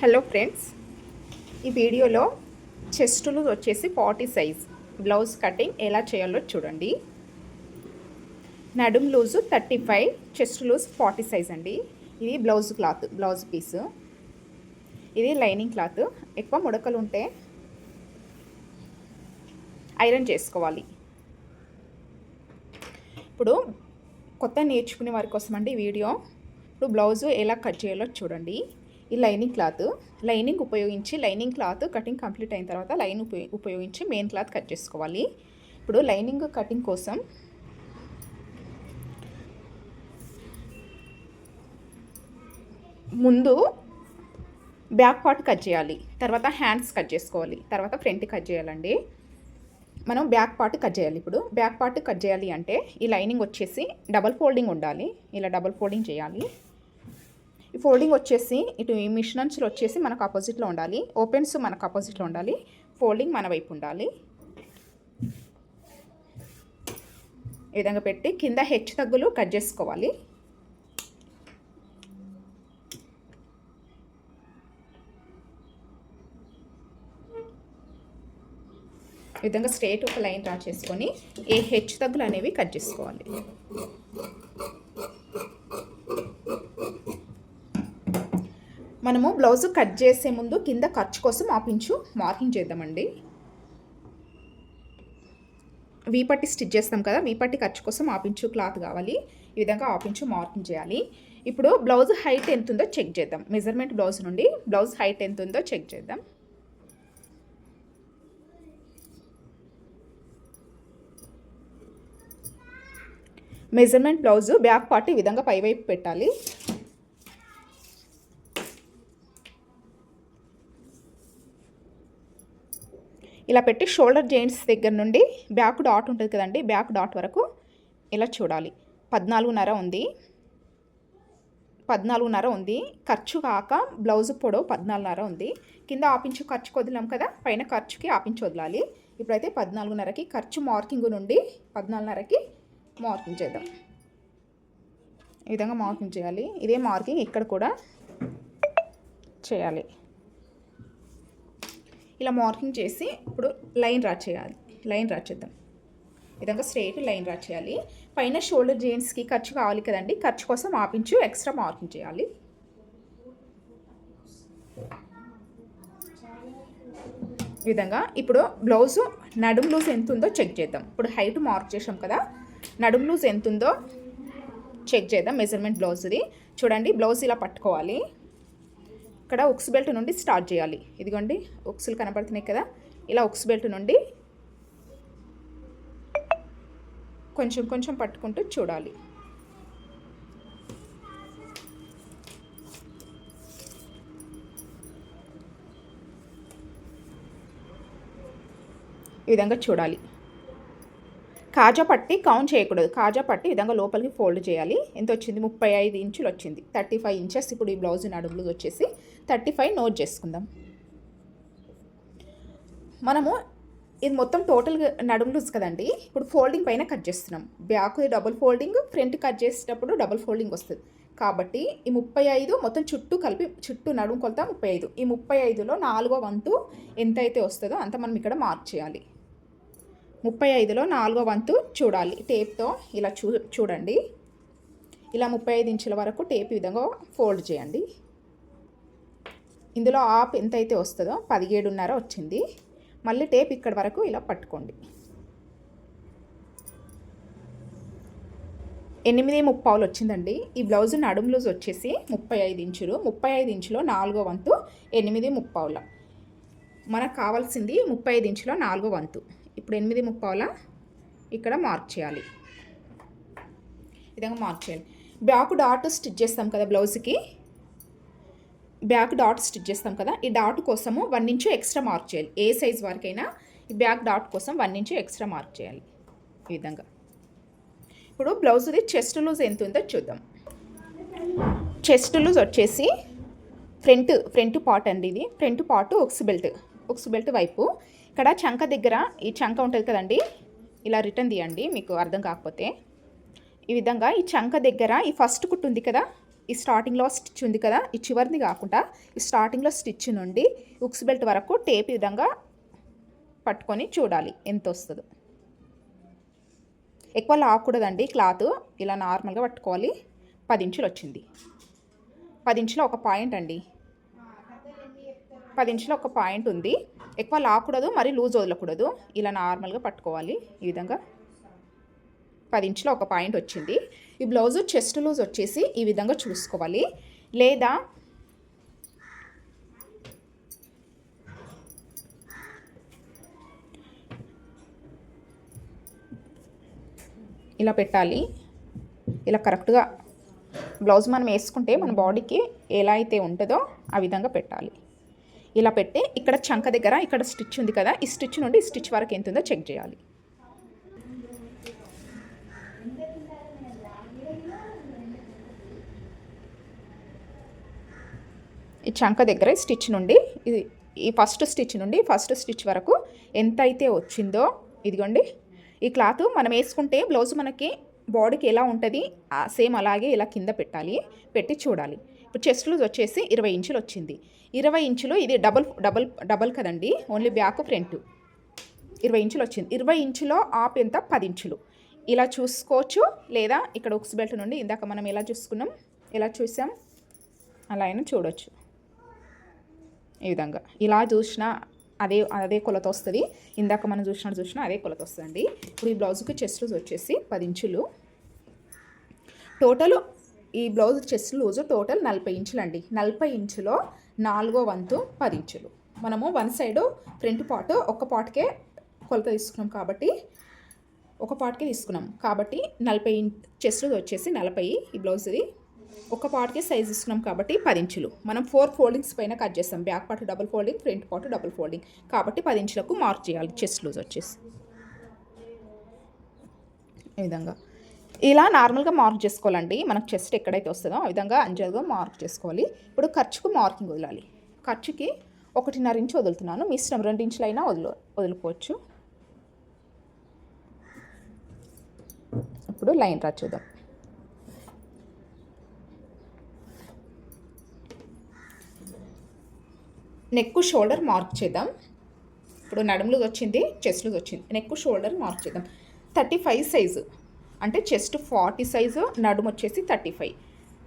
Hello friends ఈ వీడియోలో చెస్టులు వచ్చేసి ఫార్టీ సైజ్. బ్లౌజ్ కటింగ్ ఎలా చేయాలో చూడండి. నడుం loose thirty five chest loose forty size అండి. ఇది బ్లౌజ్ క్లాత్ బ్లౌజ్ పీస్. ఇది లైనింగ్ క్లాత్. ఎక్కువ ముడకలు ఉంటే ఐరన్ చేసుకోవాలి. ఇప్పుడు కొత్త నేర్చుకునే వారి కోసం అండి వీడియో. ఇప్పుడు బ్లౌజు ఎలా కట్ చేయాలో చూడండి. ఈ లైనింగ్ క్లాత్. లైనింగ్ ఉపయోగించి లైనింగ్ క్లాత్ కటింగ్ కంప్లీట్ అయిన తర్వాత లైన్ ఉపయోగించి మెయిన్ క్లాత్ కట్ చేసుకోవాలి. ఇప్పుడు లైనింగ్ కటింగ్ కోసం ముందు బ్యాక్ పార్ట్ కట్ చేయాలి. తర్వాత హ్యాండ్స్ కట్ చేసుకోవాలి. తర్వాత ఫ్రంట్ కట్ చేయాలండి. మనం బ్యాక్ పార్ట్ కట్ చేయాలి ఇప్పుడు. బ్యాక్ పార్ట్ కట్ చేయాలి అంటే ఈ లైనింగ్ వచ్చేసి డబల్ ఫోల్డింగ్ ఉండాలి. ఇలా డబల్ ఫోల్డింగ్ చేయాలి. ఈ ఫోల్డింగ్ వచ్చేసి ఇటు ఈ మిషనన్స్లో వచ్చేసి మనకు ఆపోజిట్లో ఉండాలి. ఓపెన్స్ మనకు ఆపోజిట్లో ఉండాలి. ఫోల్డింగ్ మన వైపు ఉండాలి. ఈ విధంగా పెట్టి కింద హెచ్చు తగ్గులు కట్ చేసుకోవాలి. ఈ విధంగా స్ట్రేట్ ఒక లైన్ డ్రా చేసుకొని ఏ హెచ్చు తగ్గులు అనేవి కట్ చేసుకోవాలి. మనము బ్లౌజ్ కట్ చేసే ముందు కింద ఖర్చు కోసం ఆపించు. మార్కింగ్ చేద్దామండి. వీపట్టి స్టిచ్ చేస్తాం కదా వీపట్టి ఖర్చు కోసం ఆపించు క్లాత్ కావాలి. ఈ విధంగా ఆపించు మార్కింగ్ చేయాలి. ఇప్పుడు బ్లౌజ్ హైట్ ఎంత ఉందో చెక్ చేద్దాం. మెజర్మెంట్ బ్లౌజ్ నుండి బ్లౌజ్ హైట్ ఎంత ఉందో చెక్ చేద్దాం. మెజర్మెంట్ బ్లౌజ్ బ్యాక్ పార్ట్ ఈ విధంగా పైవైపు పెట్టాలి. ఇలా పెట్టి షోల్డర్ జాయింట్స్ దగ్గర నుండి బ్యాక్ డాట్ ఉంటుంది కదండి బ్యాక్ డాట్ వరకు ఇలా చూడాలి. పద్నాలుగున్నర ఉంది. పద్నాలుగున్నర ఉంది. ఖర్చు కాక బ్లౌజ్ పొడవు పద్నాలుగున్నర ఉంది. కింద ఆపించు ఖర్చుకు వదిలాం కదా పైన ఖర్చుకి ఆపించి వదలాలి. ఇప్పుడైతే పద్నాలుగున్నరకి ఖర్చు మార్కింగ్ నుండి పద్నాలుగున్నరకి మార్కింగ్ చేద్దాం. ఈ విధంగా మార్కింగ్ చేయాలి. ఇదే మార్కింగ్ ఇక్కడ కూడా చేయాలి. ఇలా మార్కింగ్ చేసి ఇప్పుడు లైన్ డ్రా చేయాలి. లైన్ డ్రా చేద్దాం. విధంగా స్ట్రైట్ లైన్ డ్రా చేయాలి. పైన షోల్డర్ జెయింట్స్కి ఖర్చు కావాలి కదండి. ఖర్చు కోసం ఆపించు ఎక్స్ట్రా మార్కింగ్ చేయాలి. విధంగా ఇప్పుడు బ్లౌజ్ నడుం లూజ్ ఎంత ఉందో చెక్ చేద్దాం. ఇప్పుడు హైట్ మార్క్ చేసాం కదా. నడుం లూజ్ ఎంత ఉందో చెక్ చేద్దాం. మెజర్మెంట్ బ్లౌజ్ది చూడండి బ్లౌజ్ ఇలా పట్టుకోవాలి. ఇక్కడ ఉక్స్ బెల్ట్ నుండి స్టార్ట్ చేయాలి. ఇదిగోండి ఉక్సులు కనపడుతున్నాయి కదా ఇలా ఉక్స్ బెల్ట్ నుండి కొంచెం కొంచెం పట్టుకుంటూ చూడాలి. ఈ విధంగా చూడాలి. కాజా పట్టి కౌంట్ చేయకూడదు. కాజా పట్టి విధంగా లోపలికి ఫోల్డ్ చేయాలి. ఎంత వచ్చింది? ముప్పై ఐదు ఇంచులు వచ్చింది. థర్టీ ఫైవ్ ఇంచెస్ ఇప్పుడు ఈ బ్లౌజ్ నడుములు వచ్చేసి థర్టీ ఫైవ్ నోట్ చేసుకుందాం. మనము ఇది మొత్తం టోటల్ నడుము లూజ్ కదండి. ఇప్పుడు ఫోల్డింగ్ పైన కట్ చేస్తున్నాం. Back double folding front cut చేసేటప్పుడు డబుల్ ఫోల్డింగ్ వస్తుంది. కాబట్టి ఈ ముప్పై ఐదు మొత్తం చుట్టూ కలిపి చుట్టూ నడుము కొలత ముప్పై ఐదు. ఈ ముప్పై ఐదులో నాలుగో వంతు ఎంత అయితే వస్తుందో అంత మనం ఇక్కడ మార్క్ చేయాలి. ముప్పై ఐదులో నాలుగో వంతు చూడాలి. టేప్తో ఇలా చూ చూడండి. ఇలా ముప్పై ఐదు ఇంచుల వరకు టేప్ విధంగా ఫోల్డ్ చేయండి. ఇందులో ఆప్ ఎంత అయితే వస్తుందో పదిహేడున్నర వచ్చింది. మళ్ళీ టేప్ ఇక్కడ వరకు ఇలా పట్టుకోండి. ఎనిమిది ముప్పావులు వచ్చిందండి. ఈ బ్లౌజ్ నడుము లూజ్ వచ్చేసి ముప్పై ఐదు ఇంచులు. ముప్పై ఐదు ఇంచులో నాలుగో వంతు ఎనిమిది ముప్పావుల. మనకు కావాల్సింది ముప్పై ఐదు ఇంచులో నాలుగో వంతు. ఇప్పుడు ఎనిమిది ముప్పావుల? ఇక్కడ మార్క్ చేయాలి. విధంగా మార్క్ చేయాలి. బ్యాక్ డాట్ స్టిచ్ చేస్తాం కదా బ్లౌజ్కి? బ్యాక్ డాట్ స్టిచ్ చేస్తాం కదా ఈ డాట్ కోసము వన్ ఇంచు ఎక్స్ట్రా మార్క్ చేయాలి. ఏ సైజ్ వరకైనా ఈ బ్యాక్ డాట్ కోసం వన్ ఇంచు ఎక్స్ట్రా మార్క్ చేయాలి. ఈ విధంగా. ఇప్పుడు బ్లౌజ్ది చెస్ట్ లూజ్ ఎంత ఉందో చూద్దాం. చెస్ట్ లూజ్ వచ్చేసి ఫ్రంట్ ఫ్రంట్ పార్ట్ అండి ఇది. Front part hooks belt hooks belt వైపు. ఇక్కడ చంక దగ్గర ఈ చంక ఉంటుంది కదండి ఇలా రిటర్న్ తీయండి మీకు అర్థం కాకపోతే. ఈ విధంగా ఈ చంక దగ్గర ఈ ఫస్ట్ కుట్టు ఉంది కదా ఈ స్టార్టింగ్లో స్టిచ్ ఉంది కదా ఈ చివరిది కాకుండా ఈ స్టార్టింగ్లో స్టిచ్ నుండి ఉక్స్ బెల్ట్ వరకు టేప్ విధంగా పట్టుకొని చూడాలి ఎంత వస్తుందో. ఎక్కువ లాక్కూడదండి క్లాత్ ఇలా నార్మల్గా పట్టుకోవాలి పది ఇంచులు వచ్చింది. పది ఇంచులో ఒక పాయింట్ అండి. పది ఇంచులో ఒక పాయింట్ ఉంది. ఎక్కువ లాకూడదు మరి లూజ్ వదలకూడదు. ఇలా నార్మల్గా పట్టుకోవాలి. ఈ విధంగా పది ఇంచులో ఒక పాయింట్ వచ్చింది. ఈ బ్లౌజ్ చెస్ట్ లూజ్ వచ్చేసి ఈ విధంగా చూసుకోవాలి. లేదా ఇలా పెట్టాలి. ఇలా కరెక్ట్గా బ్లౌజ్ మనం వేసుకుంటే మన బాడీకి ఎలా అయితే ఉంటుందో ఆ విధంగా పెట్టాలి. ఇలా పెట్టి ఇక్కడ చంక దగ్గర ఇక్కడ స్టిచ్ ఉంది కదా ఈ స్టిచ్ నుండి ఈ స్టిచ్ వరకు ఎంత ఉందో చెక్ చేయాలి. ఈ చంక దగ్గర స్టిచ్ నుండి ఇది ఈ ఫస్ట్ స్టిచ్ నుండి ఫస్ట్ స్టిచ్ వరకు ఎంత అయితే వచ్చిందో ఇదిగోండి. ఈ క్లాత్ మనం వేసుకుంటే బ్లౌజ్ మనకి బాడీకి ఎలా ఉంటుంది సేమ్ అలాగే ఇలా కింద పెట్టాలి పెట్టి చూడాలి. ఇప్పుడు చెస్ట్ లూజ్ వచ్చేసి ఇరవై ఇంచులు వచ్చింది. ఇరవై ఇంచులు ఇది డబల్ డబల్ డబల్ కదండి. Only back front. ఇరవై ఇంచులు వచ్చింది. ఇరవై ఇంచులో ఆప్ ఎంత? పది ఇంచులు. ఇలా చూసుకోవచ్చు. లేదా ఇక్కడ ఉక్స్ బెల్ట్ నుండి ఇందాక మనం ఎలా చూసుకున్నాం? ఎలా చూసాం? అలా అయినా చూడొచ్చు. ఈ విధంగా. ఇలా చూసినా అదే అదే కొలత వస్తుంది. ఇందాక మనం చూసినట్టు చూసినా అదే కొలత వస్తుందండి. ఇప్పుడు ఈ బ్లౌజ్కి చెస్ట్ వచ్చేసి పది ఇంచులు. టోటల్ ఈ బ్లౌజ్ చెస్ట్ లూజ్ టోటల్ నలభై ఇంచులు అండి నలభై ఇంచులో నాలుగో వంతు పది ఇంచులు. మనము వన్ సైడ్ ఫ్రంట్ పార్ట్ ఒక పార్ట్కే కొలత తీసుకున్నాం కాబట్టి ఒక పార్ట్కే తీసుకున్నాం. కాబట్టి నలభై చెస్ట్ వచ్చేసి నలభై ఈ బ్లౌజ్ది. ఒక పార్ట్కే సైజ్ తీసుకున్నాం కాబట్టి పది ఇంచులు. మనం ఫోర్ ఫోల్డింగ్స్ పైన కట్ చేస్తాం. Back part double folding front part double folding. కాబట్టి పది ఇంచులకు మార్క్ చేయాలి చెస్ట్ లూజ్ వచ్చేసి. ఈ విధంగా. ఇలా నార్మల్గా మార్క్ చేసుకోవాలండి. మనకు చెస్ట్ ఎక్కడైతే వస్తుందో ఆ విధంగా అంజాగా మార్క్ చేసుకోవాలి. ఇప్పుడు ఖర్చుకు మార్కింగ్ వదలాలి. ఖర్చుకి ఒకటిన్నర ఇంచు వదులుతున్నాను. మీ ఇష్టం రెండు ఇంచులైనా వదులు వదులుకోవచ్చు. ఇప్పుడు లైన్ రా చూద్దాం. నెక్ షోల్డర్ మార్క్ చేద్దాం. ఇప్పుడు నడుములు వచ్చింది చెస్ట్లు వచ్చింది. నెక్ షోల్డర్ మార్క్ చేద్దాం. థర్టీ ఫైవ్ సైజు అంటే చెస్ట్ ఫార్టీ సైజు నడుము వచ్చేసి థర్టీ ఫైవ్.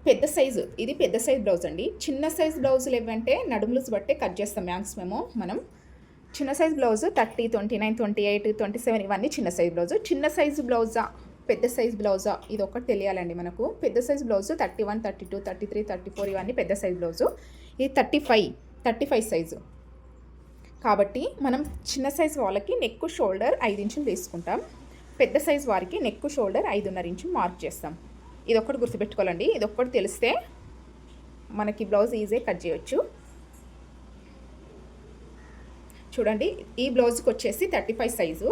పెద్ద సైజు ఇది పెద్ద సైజ్ బ్లౌజ్ అండి. చిన్న సైజ్ బ్లౌజులు ఏవంటే నడుములు బట్టే కట్ చేస్తాం మ్యాక్సిమము మనం. చిన్న size blouse thirty twenty nine twenty eight twenty seven ఇవన్నీ చిన్న సైజ్ బ్లౌజ్. చిన్న సైజు బ్లౌజా? పెద్ద సైజ్ బ్లౌజా? ఇది ఒకటి తెలియాలండి మనకు. పెద్ద size blouse thirty one thirty two thirty three thirty four ఇవన్నీ పెద్ద సైజ్ బ్లౌజు. ఇది thirty five thirty five size. కాబట్టి మనం చిన్న సైజ్ వాళ్ళకి నెక్ షోల్డర్ ఐదు ఇంచులు తీసుకుంటాం. పెద్ద సైజ్ వారికి నెక్ షోల్డర్ ఐదున్నర ఇంచు మార్క్ చేస్తాం. ఇది ఒక్కటి గుర్తుపెట్టుకోవాలండి. ఇది ఒక్కటి తెలిస్తే మనకి బ్లౌజ్ ఈజీ కట్ చేయొచ్చు. చూడండి ఈ బ్లౌజ్కి వచ్చేసి థర్టీ ఫైవ్ సైజు.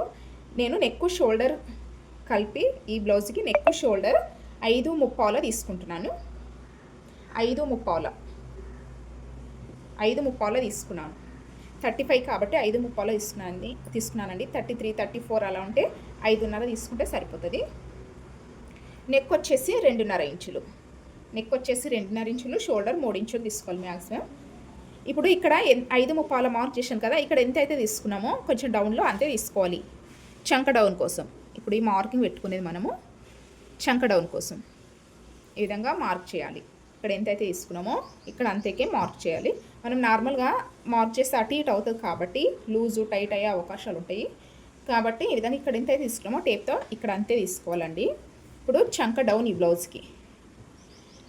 నేను నెక్ షోల్డర్ కలిపి ఈ బ్లౌజ్కి నెక్ షోల్డర్ ఐదు ముప్పావుల తీసుకుంటున్నాను. ఐదు ముప్పావుల. ఐదు ముప్పావుల తీసుకున్నాను. థర్టీ ఫైవ్ కాబట్టి ఐదు ముప్పాలో తీసుకున్నాను తీసుకున్నానండి. థర్టీ త్రీ థర్టీ ఫోర్ అలా ఉంటే ఐదున్నర తీసుకుంటే సరిపోతుంది. నెక్ వచ్చేసి రెండున్నర ఇంచులు. నెక్ వచ్చేసి రెండున్నర ఇంచులు షోల్డర్ మూడు ఇంచులు తీసుకోవాలి మ్యాక్సిమం ఇప్పుడు ఇక్కడ ఐదు ముప్పాల మార్క్ చేశాను కదా ఇక్కడ ఎంత అయితే తీసుకున్నామో కొంచెం డౌన్లో అంతే తీసుకోవాలి. చంక డౌన్ కోసం. ఇప్పుడు ఈ మార్కింగ్ పెట్టుకునేది మనము చంక డౌన్ కోసం. ఈ విధంగా మార్క్ చేయాలి. ఇక్కడ ఎంతైతే తీసుకున్నామో ఇక్కడ అంతేకే మార్క్ చేయాలి. మనం నార్మల్గా మార్క్ చేస్తే అటు ఇటు అవుతుంది కాబట్టి లూజు టైట్ అయ్యే అవకాశాలు ఉంటాయి. కాబట్టి ఈ విధంగా ఇక్కడ ఎంతైతే తీసుకున్నామో టేప్తో ఇక్కడ అంతే తీసుకోవాలండి. ఇప్పుడు చంక డౌన్ ఈ బ్లౌజ్కి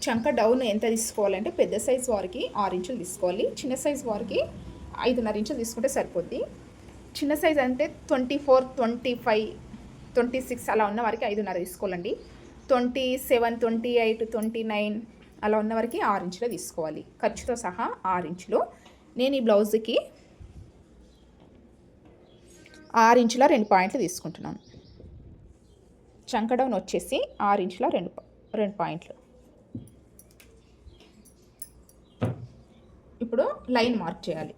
చంక డౌన్ ఎంత తీసుకోవాలంటే పెద్ద సైజ్ వారికి ఆరు ఇంచులు తీసుకోవాలి. చిన్న సైజ్ వారికి ఐదున్నర ఇంచులు తీసుకుంటే సరిపోద్ది. చిన్న సైజ్ అంటే twenty four twenty five twenty six అలా ఉన్న వారికి ఐదున్నర తీసుకోవాలండి. Twenty seven twenty eight twenty nine అలా ఉన్న ఆరు ఇంచులు తీసుకోవాలి. ఖర్చుతో సహా ఆరు ఇంచులు. నేను ఈ బ్లౌజ్కి ఆరు ఇంచుల రెండు పాయింట్లు తీసుకుంటున్నాను. చంకడౌన్ వచ్చేసి ఆరు ఇంచుల రెండు రెండు పాయింట్లు. ఇప్పుడు లైన్ మార్క్ చేయాలి.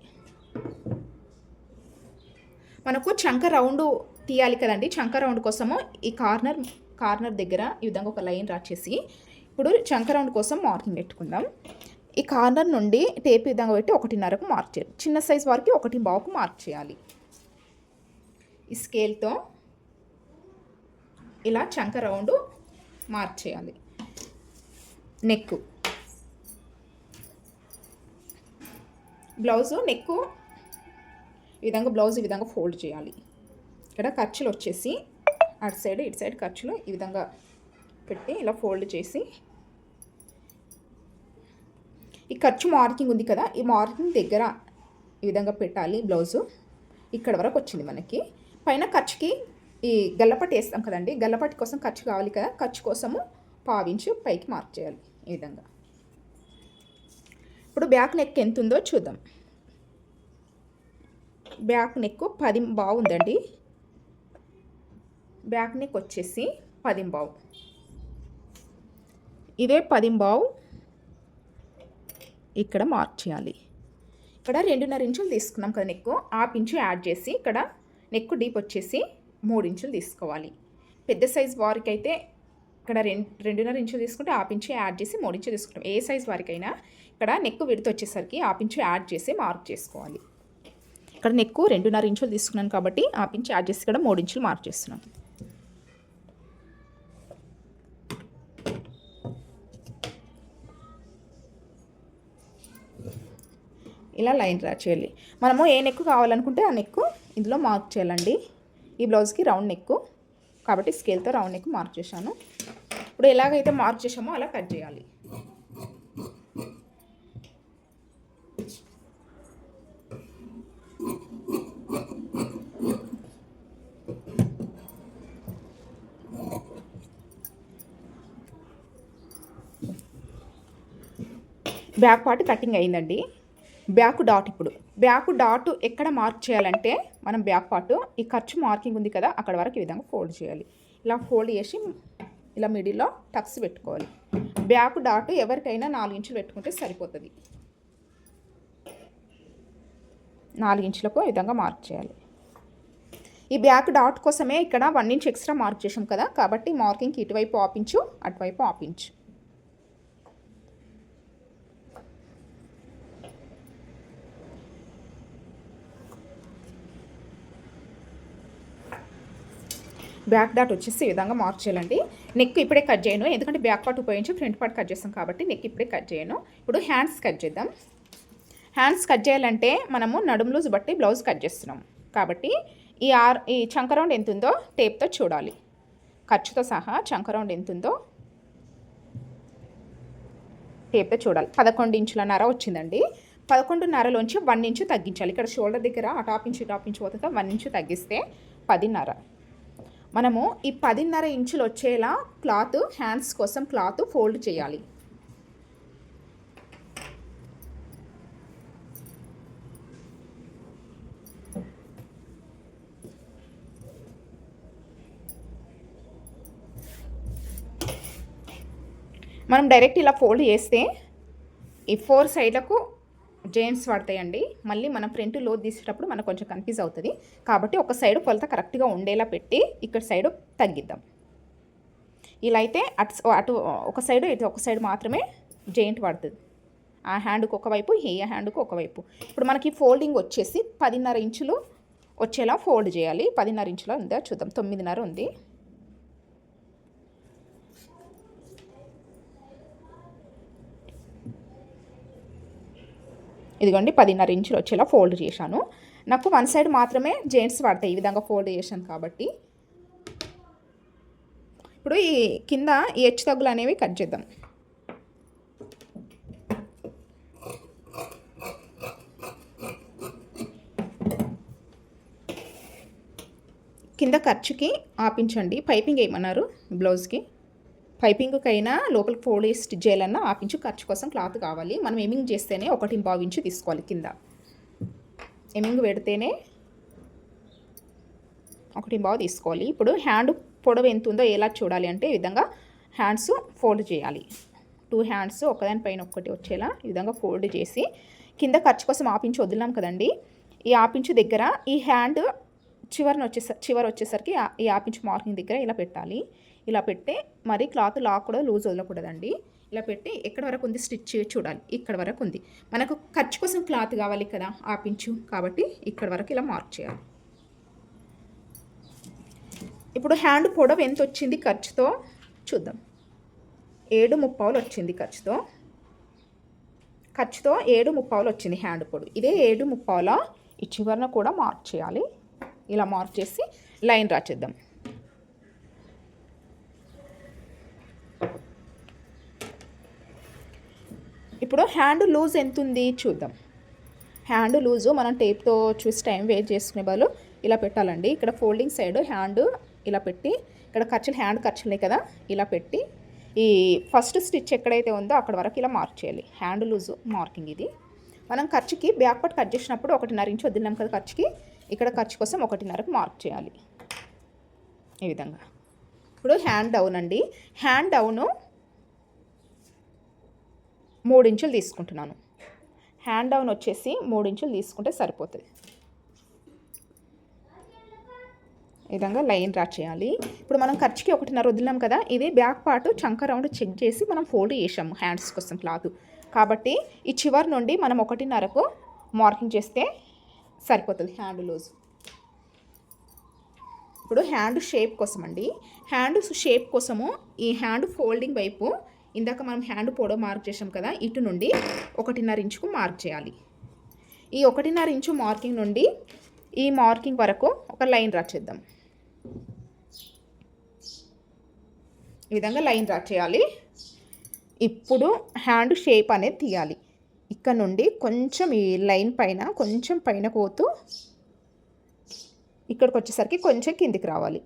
మనకు చంక రౌండ్ తీయాలి కదండి. చంక రౌండ్ కోసము ఈ కార్నర్ కార్నర్ దగ్గర ఈ విధంగా ఒక లైన్ రాచేసి ఇప్పుడు చంక రౌండ్ కోసం మార్కింగ్ పెట్టుకుందాం. ఈ కార్నర్ నుండి టేప్ విధంగా పెట్టి ఒకటిన్నరకు మార్క్ చేయాలి. చిన్న సైజ్ వరకు ఒకటి బావుకు మార్క్ చేయాలి. ఈ స్కేల్తో ఇలా చంక రౌండ్ మార్క్ చేయాలి. నెక్ బ్లౌజు నెక్ ఈ విధంగా బ్లౌజ్ ఈ విధంగా ఫోల్డ్ చేయాలి. ఇక్కడ ఖర్చులు వచ్చేసి అటు సైడ్ ఇటు సైడ్ ఖర్చులు ఈ విధంగా పెట్టి ఇలా ఫోల్డ్ చేసి ఈ ఖర్చు మార్కింగ్ ఉంది కదా ఈ మార్కింగ్ దగ్గర ఈ విధంగా పెట్టాలి బ్లౌజు. ఇక్కడ వరకు వచ్చింది మనకి. పైన ఖర్చుకి ఈ గల్లపట్టి వేస్తాం కదండి గల్లపట్టి కోసం ఖర్చు కావాలి కదా ఖర్చు కోసము పావించు పైకి మార్క్ చేయాలి ఈ విధంగా. ఇప్పుడు బ్యాక్ నెక్ ఎంత ఉందో చూద్దాం. బ్యాక్ నెక్ పది బాగుందండి బ్యాక్ నెక్ వచ్చేసి పది బావు. ఇదే పదింబావు ఇక్కడ మార్క్ చేయాలి. ఇక్కడ రెండున్నర ఇంచులు తీసుకున్నాం కదా నెక్కు. హాఫ్ ఇంచు యాడ్ చేసి ఇక్కడ నెక్కు డీప్ వచ్చేసి మూడు ఇంచులు తీసుకోవాలి. పెద్ద సైజ్ వారికి అయితే ఇక్కడ రెండు రెండున్నర ఇంచులు తీసుకుంటే ఆపించి యాడ్ చేసి మూడు తీసుకుంటాం. ఏ సైజ్ వారికైనా ఇక్కడ నెక్ విడత వచ్చేసరికి ఆపించి యాడ్ చేసి మార్క్ చేసుకోవాలి. ఇక్కడ నెక్ రెండున్నర ఇంచులు తీసుకున్నాను కాబట్టి ఆపించి యాడ్ చేసి ఇక్కడ మూడు ఇంచులు మార్క్ చేస్తున్నాను ఇలా లైన్ డ్రా చేయాలి. మనము ఏ నెక్ కావాలనుకుంటే ఆ నెక్ ఇందులో మార్క్ చేయాలండి. ఈ బ్లౌజ్కి రౌండ్ నెక్ కాబట్టి స్కేల్తో రౌండ్ నెక్ మార్క్ చేశాను. ఇప్పుడు ఎలాగైతే మార్క్ చేసామో అలా కట్ చేయాలి. బ్యాక్ పార్ట్ కటింగ్ అయిందండి. బ్యాక్ డాట్ ఇప్పుడు. బ్యాక్ డాట్ ఎక్కడ మార్క్ చేయాలంటే మనం బ్యాక్ పార్ట్ ఈ ఖర్చు మార్కింగ్ ఉంది కదా అక్కడ వరకు ఈ విధంగా ఫోల్డ్ చేయాలి. ఇలా ఫోల్డ్ చేసి ఇలా మిడిల్లో టక్స్ పెట్టుకోవాలి. బ్యాక్ డాట్ ఎవరికైనా నాలుగు ఇంచులు పెట్టుకుంటే సరిపోతుంది. నాలుగు ఇంచులకు ఈ విధంగా మార్క్ చేయాలి. ఈ బ్యాక్ డాట్ కోసమే ఇక్కడ వన్ ఇంచ్ ఎక్స్ట్రా మార్క్ చేసాం కదా కాబట్టి మార్కింగ్కి ఇటువైపు ఆపించు అటువైపు ఆపించు బ్యాక్ డాట్ వచ్చేసి ఈ విధంగా మార్క్ చేయాలండి. నెక్ ఇప్పుడే కట్ చేయను. ఎందుకంటే బ్యాక్ పార్ట్ ఉపయోగించి ఫ్రంట్ పార్ట్ కట్ చేస్తాం కాబట్టి నెక్ ఇప్పుడే కట్ చేయను. ఇప్పుడు హ్యాండ్స్ కట్ చేద్దాం. హ్యాండ్స్ కట్ చేయాలంటే మనము నడుము లూజ్ బట్టి బ్లౌజ్ కట్ చేస్తున్నాం. కాబట్టి ఈ ఆర్ ఈ చంక రౌండ్ ఎంత ఉందో టేప్తో చూడాలి. ఖర్చుతో సహా చంక రౌండ్ ఎంత ఉందో టేప్తో చూడాలి. పదకొండు ఇంచులన్నర వచ్చిందండి. పదకొండున్నరలోంచి వన్ ఇంచు తగ్గించాలి. ఇక్కడ షోల్డర్ దగ్గర ఆ టాప్ ఇంచు టాప్ ఇంచు పోతుందా? వన్ ఇంచు తగ్గిస్తే పదిన్నర మనము ఈ పదిన్నర ఇంచులు వచ్చేలా క్లాత్ హ్యాండ్స్ కోసం క్లాత్ ఫోల్డ్ చేయాలి. మనం డైరెక్ట్ ఇలా ఫోల్డ్ చేస్తే ఈ ఫోర్ సైడ్లకు జెయింట్స్ పడతాయండి మళ్ళీ మనం ఫ్రంట్లో తీసేటప్పుడు మనకు కొంచెం కన్ఫ్యూజ్ అవుతుంది. కాబట్టి ఒక సైడ్ కొలత కరెక్ట్గా ఉండేలా పెట్టి ఇక్కడ సైడ్ తగ్గిద్దాం. ఇలా అయితే అటు అటు ఒక సైడ్ ఇటు ఒక సైడ్ మాత్రమే జాయింట్ పడుతుంది ఆ హ్యాండ్కి ఒకవైపు ఈ హ్యాండ్కు ఒకవైపు. ఇప్పుడు మనకి ఫోల్డింగ్ వచ్చేసి పదిన్నర ఇంచులు వచ్చేలా ఫోల్డ్ చేయాలి. పదిన్నర ఇంచులో ఉందా? చూద్దాం. తొమ్మిదిన్నర ఉంది. ఇదిగోండి పదిన్నర ఇంచులు వచ్చేలా ఫోల్డ్ చేశాను. నాకు వన్ సైడ్ మాత్రమే జెంట్స్ పడతాయి ఈ విధంగా ఫోల్డ్ చేశాను కాబట్టి. ఇప్పుడు ఈ కింద ఈ హెచ్చు తగ్గులు అనేవి కట్ చేద్దాం. కింద ఖర్చుకి ఆపించండి. పైపింగ్ వేయమన్నారు బ్లౌజ్కి. పైపింగ్కైనా లోపల ఫోల్డ్ వేసి స్టిచ్ చేయాలన్నా ఆపించు ఖర్చు కోసం క్లాత్ కావాలి. మనం ఎమింగ్ చేస్తేనే ఒకటి ఇంచు తీసుకోవాలి కింద. ఎమింగ్ పెడితేనే ఒకటి బావ తీసుకోవాలి. ఇప్పుడు హ్యాండ్ పొడవు ఎంత ఉందో ఎలా చూడాలి అంటే ఈ విధంగా హ్యాండ్స్ ఫోల్డ్ చేయాలి. టూ హ్యాండ్స్ ఒకదానిపైన ఒక్కటి వచ్చేలా ఈ విధంగా ఫోల్డ్ చేసి కింద ఖర్చు కోసం ఆపించి వదిలినాం కదండి. ఈ ఆపించు దగ్గర ఈ హ్యాండ్ చివరిని వచ్చేసరి చివరి వచ్చేసరికి ఈ ఆపించు మార్కింగ్ దగ్గర ఇలా పెట్టాలి. ఇలా పెట్టి మరి క్లాత్ లాక్ కూడా లూజ్ వదలకూడదండి. ఇలా పెట్టి ఎక్కడ వరకు ఉంది స్టిచ్ చూడాలి. ఇక్కడ వరకు ఉంది. మనకు ఖర్చు కోసం క్లాత్ కావాలి కదా ఆపించు కాబట్టి ఇక్కడ వరకు ఇలా మార్క్ చేయాలి. ఇప్పుడు హ్యాండ్ పొడవు ఎంత వచ్చింది ఖర్చుతో? చూద్దాం. ఏడు ముప్పావులు వచ్చింది ఖర్చుతో. ఖర్చుతో ఏడు ముప్పావులు వచ్చింది హ్యాండ్ పొడవు. ఇదే ఏడు ముప్పావుల ఈ చివరన కూడా మార్క్ చేయాలి. ఇలా మార్క్ చేసి లైన్ రాచేద్దాం ఇప్పుడు హ్యాండ్ లూజ్ ఎంత ఉంది చూద్దాం. హ్యాండ్ లూజు మనం టేప్తో చూసి టైం వేస్ట్ చేసుకునే బదులు ఇలా పెట్టాలండి. ఇక్కడ ఫోల్డింగ్ సైడ్ హ్యాండ్ ఇలా పెట్టి ఇక్కడ ఖర్చులు హ్యాండ్ ఖర్చులే కదా ఇలా పెట్టి ఈ ఫస్ట్ స్టిచ్ ఎక్కడైతే ఉందో అక్కడ వరకు ఇలా మార్క్ చేయాలి. హ్యాండ్ లూజు మార్కింగ్ ఇది. మనం ఖర్చుకి బ్యాక్ పార్ట్ కట్ చేసినప్పుడు ఒకటిన్నర ఇంచు వదిలినాం కదా ఖర్చుకి ఇక్కడ ఖర్చు కోసం ఒకటిన్నరకు మార్క్ చేయాలి. ఈ విధంగా. ఇప్పుడు హ్యాండ్ డౌన్ అండి. హ్యాండ్ డౌను ఇంచులు తీసుకుంటున్నాను. హ్యాండ్ డౌన్ వచ్చేసి మూడు ఇంచులు తీసుకుంటే సరిపోతుంది. ఈ విధంగా లైన్ డ్రా చేయాలి. ఇప్పుడు మనం ఖర్చుకి ఒకటిన్నర వదిలాం కదా ఇది బ్యాక్ పార్ట్ చంక రౌండ్ చెక్ చేసి మనం ఫోల్డ్ చేసాము హ్యాండ్స్ కోసం క్లాత్. కాబట్టి ఈ చివరి నుండి మనం ఒకటిన్నరకు మార్కింగ్ చేస్తే సరిపోతుంది హ్యాండ్ లూజ్. ఇప్పుడు హ్యాండ్ షేప్ కోసం అండి హ్యాండ్ షేప్ కోసము ఈ హ్యాండ్ ఫోల్డింగ్ వైపు ఇందాక మనం హ్యాండ్ పొడవు మార్క్ చేసాం కదా ఇటు నుండి ఒకటిన్నర ఇంచుకు మార్క్ చేయాలి. ఈ ఒకటిన్నర ఇంచు మార్కింగ్ నుండి ఈ మార్కింగ్ వరకు ఒక లైన్ డ్రా చేద్దాం. ఈ విధంగా లైన్ డ్రా చేయాలి. ఇప్పుడు హ్యాండ్ షేప్ అనేది తీయాలి. ఇక్కడ నుండి కొంచెం ఈ లైన్ పైన కొంచెం పైన పోతూ ఇక్కడికి వచ్చేసరికి కొంచెం కిందికి రావాలి.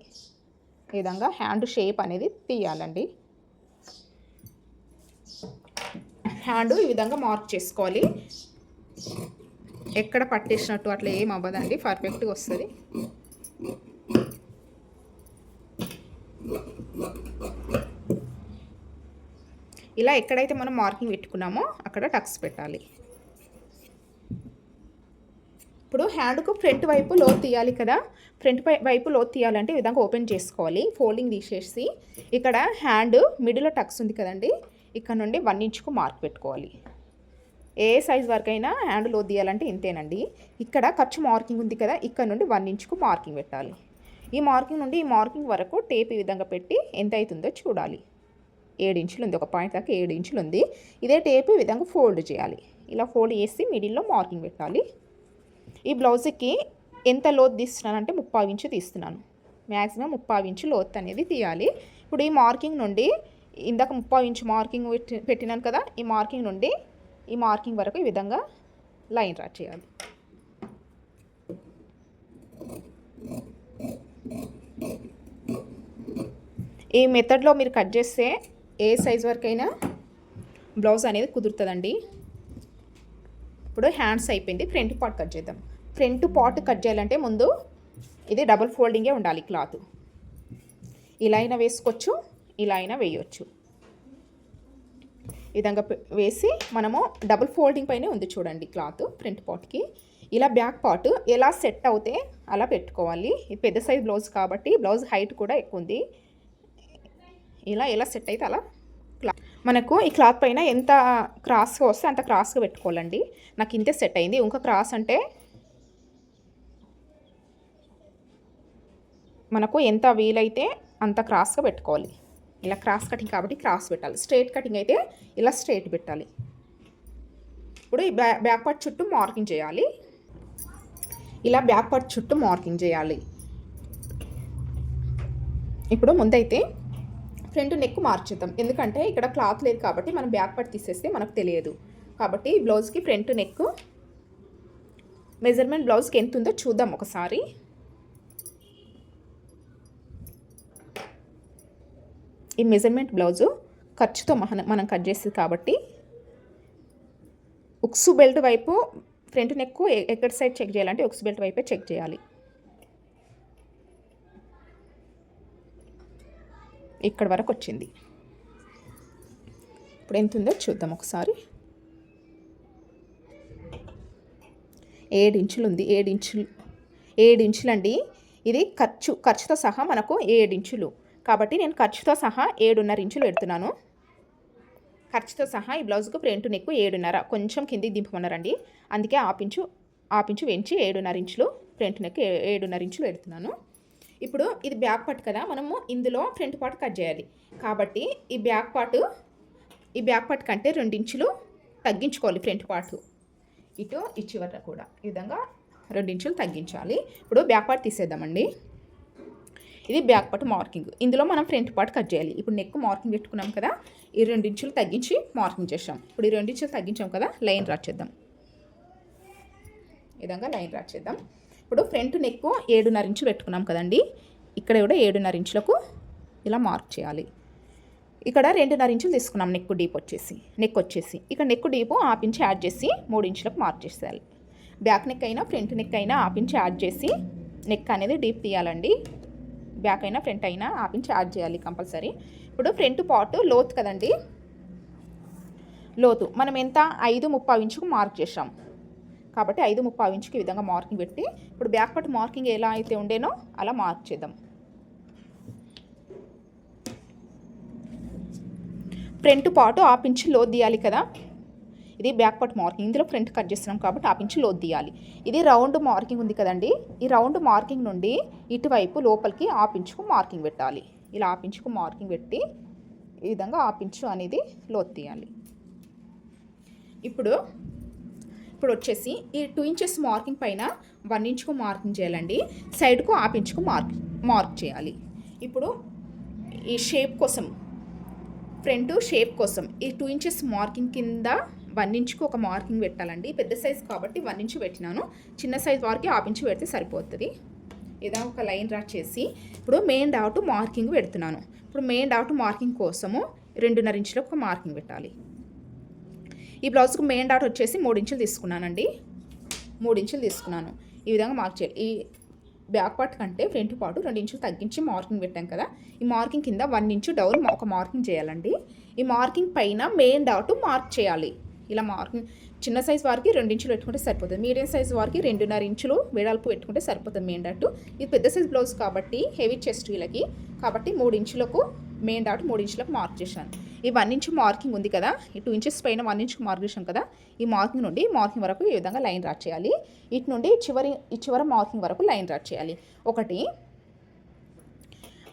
ఈ విధంగా హ్యాండ్ షేప్ అనేది తీయాలండి. హ్యాండ్ ఈ విధంగా మార్క్ చేసుకోవాలి. ఎక్కడ పట్టేసినట్టు అట్లా ఏం అవ్వదండి పర్ఫెక్ట్గా వస్తుంది. ఇలా ఎక్కడైతే మనం మార్కింగ్ పెట్టుకున్నామో అక్కడ టక్స్ పెట్టాలి. ఇప్పుడు హ్యాండ్కు ఫ్రంట్ వైపు లో తీయాలి కదా ఫ్రంట్ వైపు లోత్ తీయాలంటే ఈ విధంగా ఓపెన్ చేసుకోవాలి ఫోల్డింగ్ తీసేసి. ఇక్కడ హ్యాండ్ మిడిల్లో టక్స్ ఉంది కదండి ఇక్కడ నుండి వన్ ఇంచుకు మార్క్ పెట్టుకోవాలి. ఏ సైజ్ వరకు అయినా హ్యాండ్ లోతు తీయాలంటే ఇంతేనండి. ఇక్కడ ఖర్చు మార్కింగ్ ఉంది కదా ఇక్కడ నుండి వన్ ఇంచుకు మార్కింగ్ పెట్టాలి. ఈ మార్కింగ్ నుండి ఈ మార్కింగ్ వరకు టేప్ ఈ విధంగా పెట్టి ఎంత అవుతుందో చూడాలి. ఏడు ఇంచులు ఉంది ఒక పాయింట్ దాకా ఏడు ఇంచులు ఉంది. ఇదే టేప్ ఈ విధంగా ఫోల్డ్ చేయాలి. ఇలా ఫోల్డ్ చేసి మిడిల్లో మార్కింగ్ పెట్టాలి. ఈ బ్లౌజ్కి ఎంత లోతు తీస్తున్నానంటే ముప్పావు ఇంచు తీస్తున్నాను. మ్యాక్సిమం ముప్పావు ఇంచు లోత్ అనేది తీయాలి. ఇప్పుడు ఈ మార్కింగ్ నుండి ఇందాక ముప్పై ఇంచు మార్కింగ్ పెట్టి పెట్టినాను కదా ఈ మార్కింగ్ నుండి ఈ మార్కింగ్ వరకు ఈ విధంగా లైన్ డ్రా చేయాలి. ఈ మెథడ్లో మీరు కట్ చేస్తే ఏ సైజ్ వరకైనా బ్లౌజ్ అనేది కుదురుతుందండి. ఇప్పుడు హ్యాండ్స్ అయిపోయింది ఫ్రంట్ పార్ట్ కట్ చేద్దాం. ఫ్రంట్ పార్ట్ కట్ చేయాలంటే ముందు ఇది డబుల్ ఫోల్డింగే ఉండాలి క్లాత్. ఇలా అయినా వేసుకోవచ్చు. ఇలా అయినా వేయొచ్చు. ఈ విధంగా వేసి మనము డబుల్ ఫోల్డింగ్ పైనే ఉంది చూడండి క్లాత్ ప్రింట్ పాట్కి ఇలా బ్యాక్ పార్ట్ ఎలా సెట్ అవుతే అలా పెట్టుకోవాలి. ఇది పెద్ద సైజ్ బ్లౌజ్ కాబట్టి బ్లౌజ్ హైట్ కూడా ఎక్కువ ఉంది. ఇలా ఎలా సెట్ అయితే అలా క్లాత్ మనకు ఈ క్లాత్ పైన ఎంత క్రాస్గా వస్తే అంత క్రాస్గా పెట్టుకోవాలండి. నాకు ఇంతే సెట్ అయింది. ఇంకా క్రాస్ అంటే మనకు ఎంత వీలైతే అంత క్రాస్గా పెట్టుకోవాలి. ఇలా క్రాస్ కటింగ్ కాబట్టి క్రాస్ పెట్టాలి. స్ట్రైట్ కటింగ్ అయితే ఇలా స్ట్రైట్ పెట్టాలి. ఇప్పుడు ఈ బ్యా బ్యాక్ పార్ట్ చుట్టూ మార్కింగ్ చేయాలి. ఇలా బ్యాక్ పార్ట్ చుట్టూ మార్కింగ్ చేయాలి. ఇప్పుడు ముందైతే ఫ్రంట్ నెక్ మార్చుద్దాం. ఎందుకంటే ఇక్కడ క్లాత్ లేదు కాబట్టి మనం బ్యాక్ పార్ట్ తీసేస్తే మనకు తెలియదు. కాబట్టి బ్లౌజ్కి ఫ్రంట్ నెక్ మెజర్మెంట్ బ్లౌజ్కి ఎంత ఉందో చూద్దాం ఒకసారి. ఈ మెజర్మెంట్ బ్లౌజు ఖర్చుతో మన మనం కట్ చేసేది కాబట్టి. ఉక్సు బెల్ట్ వైపు ఫ్రంట్ నెక్ ఎక్కడ సైడ్ చెక్ చేయాలంటే ఉక్సు బెల్ట్ వైపే చెక్ చేయాలి. ఇక్కడ వరకు వచ్చింది. ఇప్పుడు ఎంత ఉందో చూద్దాం ఒకసారి. ఏడు ఇంచులు ఉంది. ఏడు ఇంచులు ఏడు ఇంచులండి. ఇది ఖర్చు ఖర్చుతో సహా మనకు ఏడు ఇంచులు. కాబట్టి నేను ఖర్చుతో సహా ఏడున్నర ఇంచులు పెడుతున్నాను ఖర్చుతో సహా ఈ బ్లౌజ్కు ఫ్రంట్ నెక్ ఏడున్నర. కొంచెం కిందికి దింపమన్నారండి. అందుకే ఆపించు ఆపించు వెంచి ఏడున్నర ఇంచులు ఫ్రంట్ నెక్ ఏడున్నర ఇంచులు పెడుతున్నాను ఇప్పుడు ఇది బ్యాక్ పార్ట్ కదా మనము ఇందులో ఫ్రంట్ పార్ట్ కట్ చేయాలి. కాబట్టి ఈ బ్యాక్ పార్ట్ ఈ బ్యాక్ పార్ట్ కంటే రెండు ఇంచులు తగ్గించుకోవాలి ఫ్రంట్ పార్ట్. ఇటు ఈ చివర కూడా ఈ విధంగా రెండు ఇంచులు తగ్గించాలి. ఇప్పుడు బ్యాక్ పార్ట్ తీసేద్దామండి. ఇది బ్యాక్ పార్ట్ మార్కింగ్. ఇందులో మనం ఫ్రంట్ పార్ట్ కట్ చేయాలి. ఇప్పుడు నెక్ మార్కింగ్ పెట్టుకున్నాం కదా ఈ రెండు ఇంచులు తగ్గించి మార్కింగ్ చేసాం ఇప్పుడు ఈ రెండు ఇంచులు తగ్గించాం కదా లైన్ రాచేద్దాం చేద్దాం. విధంగా లైన్ రాచేద్దాం ఇప్పుడు ఫ్రంట్ నెక్ ఏడున్నర ఇంచులు పెట్టుకున్నాం కదండి. ఇక్కడ కూడా ఏడున్నర ఇంచులకు ఇలా మార్క్ చేయాలి. ఇక్కడ రెండున్నర ఇంచులు తీసుకున్నాం నెక్ డీప్ వచ్చేసి. నెక్ వచ్చేసి. ఇక్కడ నెక్ డీప్ ఆపించి యాడ్ చేసి మూడు ఇంచులకు మార్క్ చేసేయాలి. బ్యాక్ నెక్ అయినా ఫ్రంట్ నెక్ అయినా ఆపించి యాడ్ చేసి నెక్ అనేది డీప్ తీయాలండి. బ్యాక్ అయినా ఫ్రంట్ అయినా ఆపించి యాడ్ చేయాలి కంపల్సరీ. ఇప్పుడు ఫ్రంట్ పార్ట్ లోతు కదండి? లోతు. మనం ఎంత? ఐదు ముప్పావు ఇంచుకు మార్క్ చేసాం కాబట్టి ఐదు ముప్పావు ఇంచుకి ఈ విధంగా మార్కింగ్ పెట్టి ఇప్పుడు బ్యాక్ పార్ట్ మార్కింగ్ ఎలా అయితే ఉండేనో అలా మార్క్ చేద్దాం. ఫ్రంట్ పార్ట్ ఆపించి లోత్ లోతు తీయాలి కదా? ఇది బ్యాక్ పార్ట్ మార్కింగ్. ఇందులో ఫ్రంట్ కట్ చేస్తున్నాం కాబట్టి ఆ లోత్ లోతు తీయాలి. ఇది రౌండ్ మార్కింగ్ ఉంది కదండి. ఈ రౌండ్ మార్కింగ్ నుండి ఇటువైపు లోపలికి ఆ మార్కింగ్ పెట్టాలి. ఇలా ఆ మార్కింగ్ పెట్టి ఈ విధంగా ఆ అనేది లోతు తీయాలి. ఇప్పుడు ఇప్పుడు వచ్చేసి ఈ టూ ఇంచెస్ మార్కింగ్ పైన వన్ ఇంచ్కు మార్కింగ్ చేయాలండి. సైడ్కు హాఫ్ మార్క్ మార్క్ చేయాలి. ఇప్పుడు ఈ షేప్ కోసం ఫ్రంట్ షేప్ కోసం ఈ టూ ఇంచెస్ మార్కింగ్ కింద వన్ ఇంచుకు ఒక మార్కింగ్ పెట్టాలండి. పెద్ద సైజ్ కాబట్టి వన్ ఇంచు పెట్టినాను. చిన్న సైజ్ వారికి హాఫ్ ఇంచ్ పెడితే సరిపోతుంది. ఏదో ఒక లైన్ డ్రా చేసి ఇప్పుడు మెయిన్ డాట్ మార్కింగ్ పెడుతున్నాను. ఇప్పుడు మెయిన్ డాట్ మార్కింగ్ కోసము రెండున్నర ఇంచులకు ఒక మార్కింగ్ పెట్టాలి. ఈ బ్లౌజ్కి మెయిన్ డాట్ వచ్చేసి మూడు ఇంచులు తీసుకున్నానండి. మూడు ఇంచులు తీసుకున్నాను. ఈ విధంగా మార్క్ చేయాలి ఈ బ్యాక్ పార్ట్ కంటే ఫ్రంట్ పార్ట్ రెండు ఇంచులు తగ్గించి మార్కింగ్ పెట్టాం కదా. ఈ మార్కింగ్ కింద వన్ ఇంచు డౌన్ ఒక మార్కింగ్ చేయాలండి. ఈ మార్కింగ్ పైన మెయిన్ డాట్ మార్క్ చేయాలి. ఇలా మార్కింగ్ చిన్న సైజ్ వారికి రెండు ఇంచులు పెట్టుకుంటే సరిపోతుంది. మీడియం సైజ్ వారికి రెండున్నర ఇంచులు వెడల్పు పెట్టుకుంటే సరిపోతుంది మెయిన్ డాట్. ఇది పెద్ద సైజ్ బ్లౌజ్ కాబట్టి హెవీ చెస్ట్ వీళ్ళకి. కాబట్టి మూడు ఇంచులకు మెయిన్ డాట్ మూడు ఇంచులకు మార్క్ చేశాను. ఈ వన్ ఇంచ్ మార్కింగ్ ఉంది కదా ఈ టూ ఇంచెస్ పైన వన్ ఇంచ్ మార్క్ చేసాం కదా ఈ మార్కింగ్ నుండి మార్కింగ్ వరకు ఈ విధంగా లైన్ డ్రా చేయాలి. ఇటు నుండి చివరి ఈ చివరి మార్కింగ్ వరకు లైన్ డ్రా చేయాలి. ఒకటి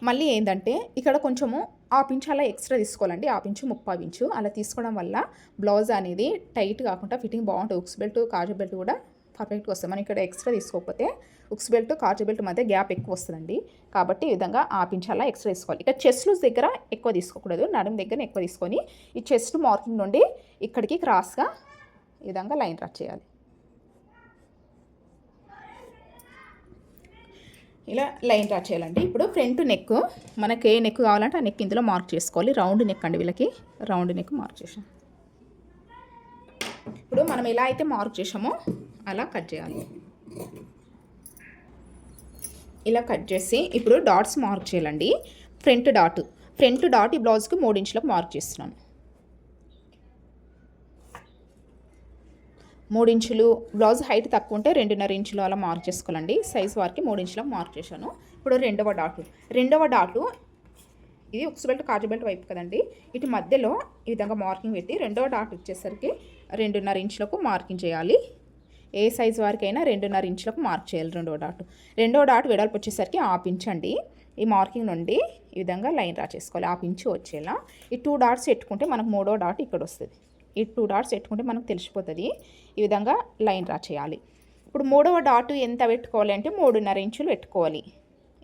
మళ్ళీ ఏంటంటే ఇక్కడ కొంచెము ఆ పించు అలా ఎక్స్ట్రా తీసుకోవాలండి. ఆ పించు ముప్పై ఇంచు అలా తీసుకోవడం వల్ల బ్లౌజ్ అనేది టైట్ కాకుండా ఫిట్టింగ్ బాగుంటుంది. ఉక్స్ బెల్ట్ కాజు బెల్ట్ కూడా పర్ఫెక్ట్గా వస్తుంది. మనం ఇక్కడ ఎక్స్ట్రా తీసుకోకపోతే ఉక్స్ బెల్ట్ కాజు బెల్ట్ మధ్య గ్యాప్ ఎక్కువ వస్తుందండి. కాబట్టి ఈ విధంగా ఆ అలా ఎక్స్ట్రా తీసుకోవాలి. ఇక్కడ చెస్ట్ లూజ్ దగ్గర ఎక్కువ తీసుకోకూడదు. నడుము దగ్గర ఎక్కువ తీసుకొని ఈ చెస్ట్ మార్కింగ్ నుండి ఇక్కడికి క్రాస్గా ఈ విధంగా లైన్ డ్రా చేయాలి. ఇలా లైన్ డ్రా చేయాలండి. ఇప్పుడు ఫ్రంట్ నెక్ మనకి ఏ నెక్ కావాలంటే ఆ నెక్ ఇందులో మార్క్ చేసుకోవాలి. రౌండ్ నెక్ అండి వీళ్ళకి. రౌండ్ నెక్ మార్క్ చేసాం ఇప్పుడు మనం ఎలా అయితే మార్క్ చేసామో అలా కట్ చేయాలి. ఇలా కట్ చేసి ఇప్పుడు డాట్స్ మార్క్ చేయాలండి. Front dot. ఫ్రంట్ డాట్ ఈ బ్లౌజ్కి మూడు ఇంచులకు మార్క్ చేస్తున్నాను ఇంచులు బ్లౌజ్ హైట్ తక్కువ ఉంటే రెండున్నర ఇంచులు అలా మార్క్ చేసుకోవాలండి. సైజ్ వారికి మూడు మార్క్ చేశాను. ఇప్పుడు రెండవ డాటు. రెండవ డాటు ఇది ఉక్స్ బెల్ట్ కాజు బెల్ట్ వైపు కదండి. ఇటు మధ్యలో ఈ విధంగా మార్కింగ్ పెట్టి రెండవ డాట్ వచ్చేసరికి రెండున్నర ఇంచులకు మార్కింగ్ చేయాలి. ఏ సైజ్ వారికైనా రెండున్నర ఇంచులకు మార్క్ చేయాలి రెండవ డాట్. రెండవ డాట్ వెడల్పు వచ్చేసరికి హాఫ్ ఇంచ్ అండి. ఈ మార్కింగ్ నుండి ఈ విధంగా లైన్ డ్రా చేసుకోవాలి. హాఫ్ ఇంచు వచ్చేలా. ఈ టూ డాట్స్ పెట్టుకుంటే మనకు మూడో డాట్ ఇక్కడ వస్తుంది. ఈ టూ డాట్స్ పెట్టుకుంటే మనకు తెలిసిపోతుంది. ఈ విధంగా లైన్ డ్రా చేయాలి. ఇప్పుడు మూడవ డాట్ ఎంత పెట్టుకోవాలి అంటే మూడున్నర ఇంచులు పెట్టుకోవాలి.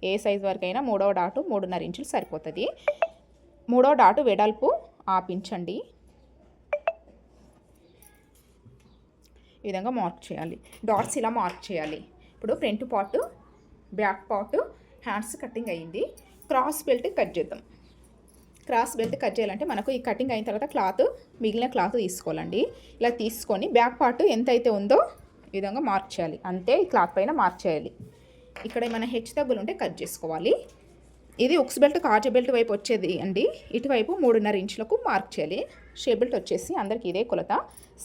ఏ సైజ్ వరకు అయినా మూడవ డాటు మూడున్నర ఇంచులు సరిపోతుంది. మూడవ డాటు వెడల్పు ఆపించండి. ఈ విధంగా మార్క్ చేయాలి. డాట్స్ ఇలా మార్క్ చేయాలి. ఇప్పుడు front part back part hands cutting అయ్యింది క్రాస్ బెల్ట్ కట్ చేద్దాం. క్రాస్ బెల్ట్ కట్ చేయాలంటే మనకు ఈ కటింగ్ అయిన తర్వాత క్లాత్ మిగిలిన క్లాత్ తీసుకోవాలండి. ఇలా తీసుకొని బ్యాక్ పార్ట్ ఎంత అయితే ఉందో ఈ విధంగా మార్క్ చేయాలి. అంతే ఈ క్లాత్ పైన మార్క్ చేయాలి. ఇక్కడ మన హెచ్ తగ్గులు ఉంటే కట్ చేసుకోవాలి. ఇది ఉక్స్ బెల్ట్ కాజ బెల్ట్ వైపు వచ్చేది అండి. ఇటువైపు మూడున్నర ఇంచులకు మార్క్ చేయాలి. షే బెల్ట్ వచ్చేసి అందరికి ఇదే కొలత.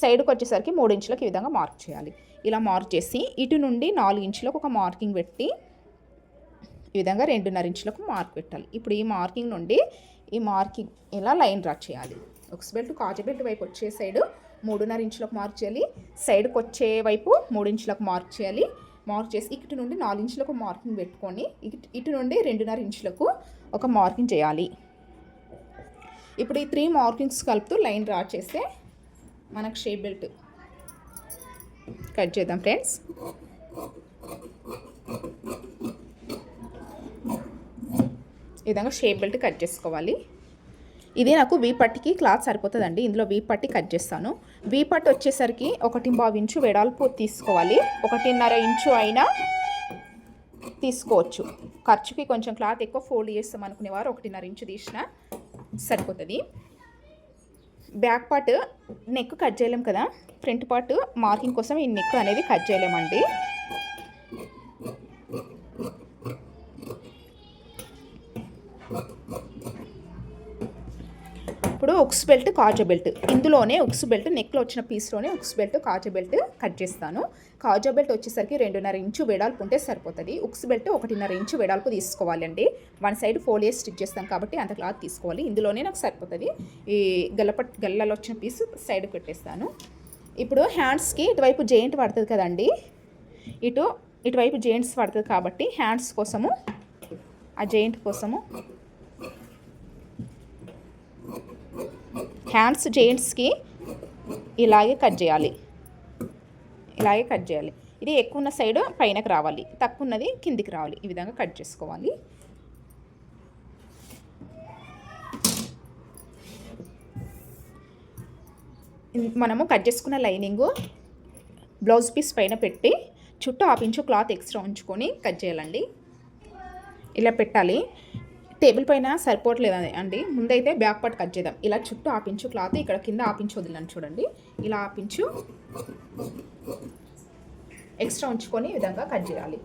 సైడ్కి వచ్చేసరికి మూడు ఇంచులకు ఈ విధంగా మార్క్ చేయాలి. ఇలా మార్క్ చేసి ఇటు నుండి నాలుగు ఇంచులకు ఒక మార్కింగ్ పెట్టి ఈ విధంగా రెండున్నర ఇంచులకు మార్క్ పెట్టాలి. ఇప్పుడు ఈ మార్కింగ్ నుండి ఈ మార్కింగ్ ఇలా లైన్ డ్రా చేయాలి? ఒక బెల్ట్ కాజు బెల్ట్ వైపు వచ్చే సైడ్ మూడున్నర ఇంచులకు మార్క్ చేయాలి. సైడ్కి వచ్చే వైపు మూడు ఇంచులకు మార్క్ చేయాలి. మార్క్ చేసి ఇటు నుండి నాలుగు ఇంచులకు మార్కింగ్ పెట్టుకొని ఇటు ఇటు నుండి రెండున్నర ఇంచులకు ఒక మార్కింగ్ చేయాలి. ఇప్పుడు ఈ త్రీ మార్కింగ్స్ కలుపుతూ లైన్ డ్రా చేస్తే మనకు షేప్ బెల్ట్ కట్ చేద్దాం ఫ్రెండ్స్. ఈ విధంగా షేప్ బెల్ట్ కట్ చేసుకోవాలి. ఇది నాకు వీ పట్టికి క్లాత్ సరిపోతుందండి. ఇందులో వీ పట్టి కట్ చేస్తాను. వీ పట్టు వచ్చేసరికి ఒకటి బావి ఇంచు వెడల్పు తీసుకోవాలి. ఒకటిన్నర ఇంచు అయినా తీసుకోవచ్చు. ఖర్చుకి కొంచెం క్లాత్ ఎక్కువ ఫోల్డ్ చేస్తాం అనుకునేవారు ఒకటిన్నర ఇంచు తీసిన సరిపోతుంది. బ్యాక్ పార్ట్ నెక్ కట్ చేయలేం కదా? ఫ్రంట్ పార్ట్ మార్కింగ్ కోసం ఈ నెక్ అనేది కట్ చేయలేమండి. ఇప్పుడు ఉక్స్ బెల్ట్ కాజు బెల్ట్. ఇందులోనే ఉక్స్ బెల్ట్ నెక్లో వచ్చిన పీస్లోనే ఉక్స్ బెల్ట్ కాజు బెల్ట్ కట్ చేస్తాను. కాజు బెల్ట్ వచ్చేసరికి రెండున్నర ఇంచు వెడల్పు ఉంటే సరిపోతుంది. ఉక్స్ బెల్ట్ ఒకటిన్నర ఇంచు వెడల్పు తీసుకోవాలండి. వన్ సైడ్ ఫోలియర్ స్టిచ్ చేస్తాం కాబట్టి అంత క్లాత్ తీసుకోవాలి. ఇందులోనే నాకు సరిపోతుంది. ఈ గల్లపట్ గల్లలో వచ్చిన పీస్ సైడ్ పెట్టేస్తాను. ఇప్పుడు హ్యాండ్స్కి ఇటువైపు జెయింట్ పడుతుంది కదండి. ఇటు ఇటువైపు జెయింట్స్ పడుతుంది కాబట్టి హ్యాండ్స్ కోసము ఆ జెయింట్ కోసము హ్యాండ్స్ జెయింట్స్కి ఇలాగే కట్ చేయాలి. ఇలాగే కట్ చేయాలి. ఇది ఎక్కువ ఉన్న సైడ్ పైనకి రావాలి. తక్కువ ఉన్నది కిందికి రావాలి. ఈ విధంగా కట్ చేసుకోవాలి. మనము కట్ చేసుకున్న లైనింగు బ్లౌజ్ పీస్ పైన పెట్టి చుట్టూ ఆపించు క్లాత్ ఎక్స్ట్రా ఉంచుకొని కట్ చేయాలండి. ఇలా పెట్టాలి. టేబుల్ పైన సరిపోవట్లేదు అండి ముందైతే బ్యాక్ పార్ట్ కట్ చేద్దాం. ఇలా చుట్టూ ఆపించు క్లాత్ ఇక్కడ కింద ఆపించు వదిలేను చూడండి. ఇలా ఆపించు. ఎక్స్ట్రా ఉంచుకొని ఈ విధంగా కట్ చేయాలి.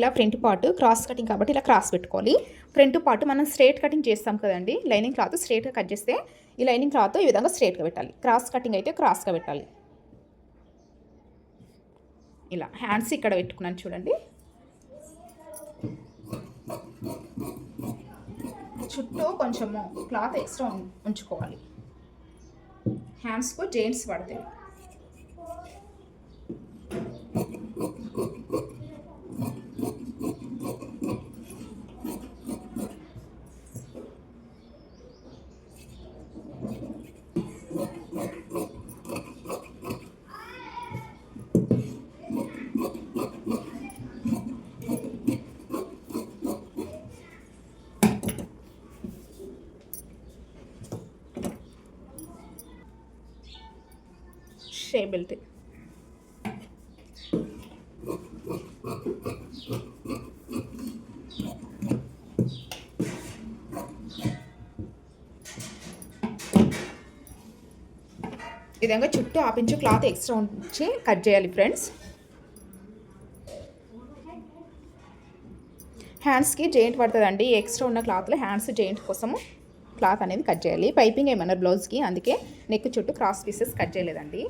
ఇలా ఫ్రంట్ పార్ట్ క్రాస్ కటింగ్ కాబట్టి ఇలా క్రాస్ పెట్టుకోవాలి. ఫ్రంట్ పార్ట్ మనం స్ట్రేట్ కటింగ్ చేస్తాం కదండి లైనింగ్ క్లాత్ స్ట్రేట్గా కట్ చేస్తే ఈ లైనింగ్ క్లాత్ ఈ విధంగా స్ట్రేట్గా పెట్టాలి. క్రాస్ కటింగ్ అయితే క్రాస్గా పెట్టాలి. ఇలా హ్యాండ్స్ ఇక్కడ పెట్టుకున్నాను చూడండి. చుట్టూ కొంచెము క్లాత్ ఎక్స్ట్రా ఉంచుకోవాలి. హ్యాండ్స్కు జెయింట్స్ పడతాయి షే బెల్ట్. విధంగా చుట్టూ ఆపించు క్లాత్ ఎక్స్ట్రా ఉంచి కట్ చేయాలి ఫ్రెండ్స్. హ్యాండ్స్కి జెయింట్ పడుతుందండి. ఎక్స్ట్రా ఉన్న క్లాత్లో హ్యాండ్స్ జెయింట్ కోసము క్లాత్ అనేది కట్ చేయాలి. పైపింగ్ ఏమన్నారు బ్లౌజ్కి అందుకే నెక్ చుట్టూ క్రాస్ పీసెస్ కట్ చేయలేదండి.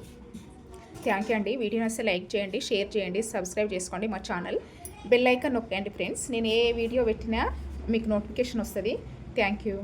థ్యాంక్ యూ అండి. వీడియో వస్తే లైక్ చేయండి షేర్ చేయండి సబ్స్క్రైబ్ చేసుకోండి మా ఛానల్. బెల్ ఐకాన్ నొక్కండి ఫ్రెండ్స్. నేను ఏ వీడియో పెట్టినా మీకు నోటిఫికేషన్ వస్తుంది. Thank you